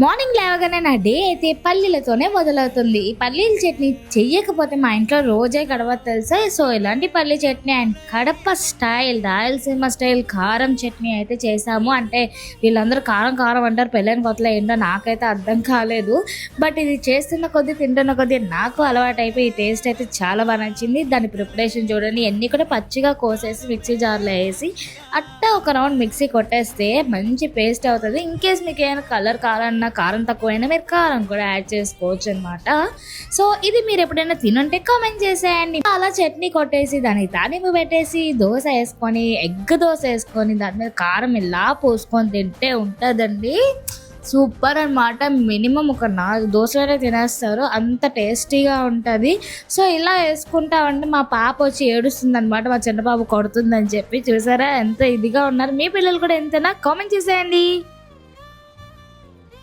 Morning లేవగానే నా day అయితే పల్లీలతోనే మొదలవుతుంది. ఈ పల్లీల చట్నీ చెయ్యకపోతే మా ఇంట్లో రోజే గడవదు తెలుసా? సో ఇలాంటి పల్లీ chutney and Kadapa style Rayalaseema style కారం చట్నీ అయితే చేసాము అంటే వీళ్ళందరూ కారం కారం అంటారు పెళ్ళైన కొత్తలో ఏంటో నాకైతే అర్థం కాలేదు. బట్ ఇది చేస్తున్న కొద్దీ తింటున్న కొద్దీ నాకు అలవాటు అయిపోయి ఈ టేస్ట్ అయితే చాలా బాగా నచ్చింది. దాని ప్రిపరేషన్ చూడండి. ఎన్ని కూడా పచ్చిగా కోసేసి మిక్సీ జార్లో వేసి అట్ట ఒక రౌండ్ మిక్సీ కొట్టేస్తే మంచి పేస్ట్ అవుతుంది. ఇన్ కేస్ మీకు ఏమైనా కలర్ కావాలన్నా కారం తక్కువైనా మీరు కారం కూడా యాడ్ చేసుకోవచ్చు అనమాట సో ఇది మీరు ఎప్పుడైనా తినుంటే కామెంట్ చేసేయండి. అలా చట్నీ కొట్టేసి దానికి తానింపు పెట్టేసి దోశ వేసుకొని ఎగ్ దోశ వేసుకొని దాని మీద కారం ఇలా పోసుకొని తింటే ఉంటుందండి. సూపర్ అన్నమాట. మినిమం ఒక నాలుగు దోశలే తినేస్తారు. అంత టేస్టీగా ఉంటుంది. సో ఇలా వేసుకుంటామంటే మా పాప వచ్చి ఏడుస్తుంది అనమాట మా చిన్న పాప కొడుతుందని చెప్పి. చూసారా? ఎంత ఇదిగా ఉన్నారు. మీ పిల్లలు కూడా ఎంతైనా కామెంట్ చేసేయండి.